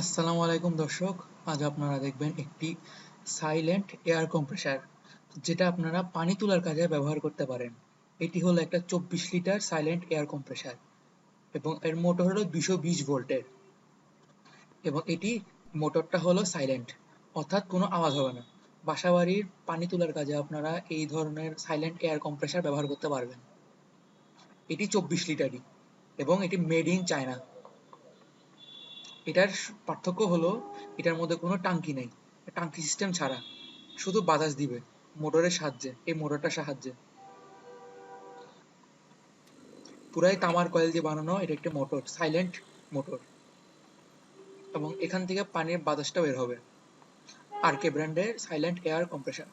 আসসালামু আলাইকুম দর্শক, আজ আপনারা দেখবেন একটি সাইলেন্ট এয়ার কম্প্রেসার যেটা আপনারা পানি তোলার কাজে ব্যবহার করতে পারেন। এটি হলো একটা চব্বিশ লিটার সাইলেন্ট এয়ার কম্প্রেসার এবং এর মোটর হলো দুশো বিশ ভোল্টের। এবং এটি মোটরটা হলো সাইলেন্ট অর্থাৎ কোনো আওয়াজ হবে না। বাসাবাড়ির পানি তোলার কাজে আপনারা এই ধরনের সাইলেন্ট এয়ার কম্প্রেসার ব্যবহার করতে পারবেন। এটি চব্বিশ লিটারই এবং এটি মেড ইন চায়না এটার পার্থক্য হলো এটার মধ্যে কোনো টাঙ্কি নেই। টাঙ্কি সিস্টেম ছাড়া। শুধু বাতাস দিবে, মোটরের সাহায্যে, এই মোটরটার সাহায্যে। পুরাই তামার কয়েল দিয়ে বানানো এটা একটা মোটর সাইলেন্ট মোটর। এবং এখান থেকে পানির বাতাসটা বের হবে। আর কে ব্র্যান্ডের সাইলেন্ট এয়ার কম্প্রেসার